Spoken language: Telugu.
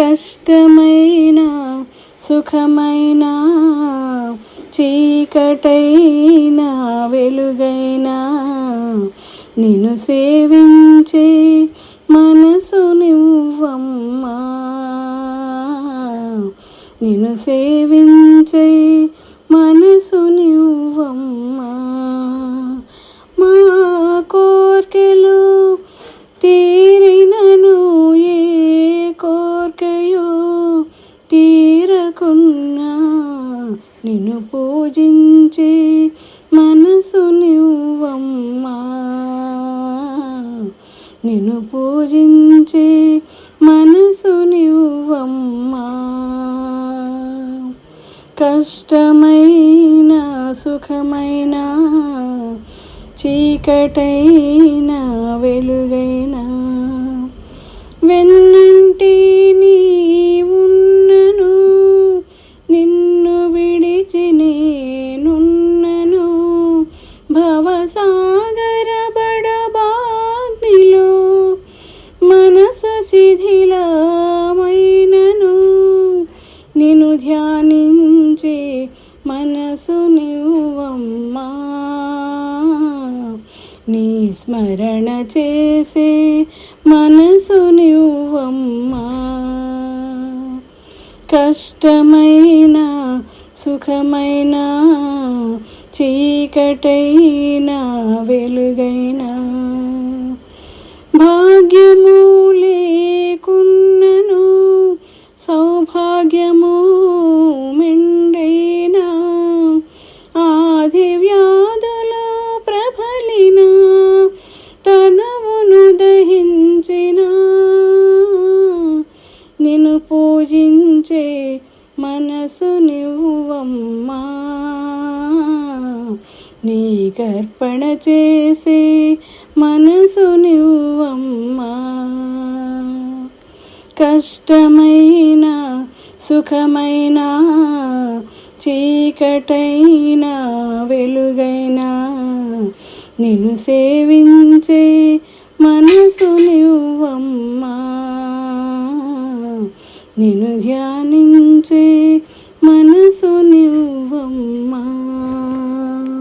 కష్టమైన సుఖమైన చీకటైన వెలుగైనా నిన్ను సేవించే మనసు నువ్వమ్మా. నిన్ను సేవించే నిన్ను పూజించే మనసు నువ్వమ్మా. నిన్ను పూజించే మనసు నివ్వమ్మా. కష్టమైన సుఖమైన చీకటైన వెలుగైన వెన్న సాగరబడబాగ్నిలో మనసు శిథిలమైనను. నిన్ను ధ్యానించే మనసు నువ్వమ్మా. నీ స్మరణ చేసే మనసు నువ్వమ్మా. కష్టమైన సుఖమైనా చీకటైన వెలుగైన. భాగ్యము లేకున్నను సౌభాగ్యము మెండైనా. ఆది వ్యాధులు ప్రబలిన తనవును దహించిన. నిన్ను పూజించే మనసు నివ్వమ్మా నీకర్పణ చేసే మనసు నువ్వమ్మా. కష్టమైన సుఖమైన చీకటైన వెలుగైన నిన్ను సేవించే మనసు నువ్వమ్మా. నిన్ను ధ్యానించే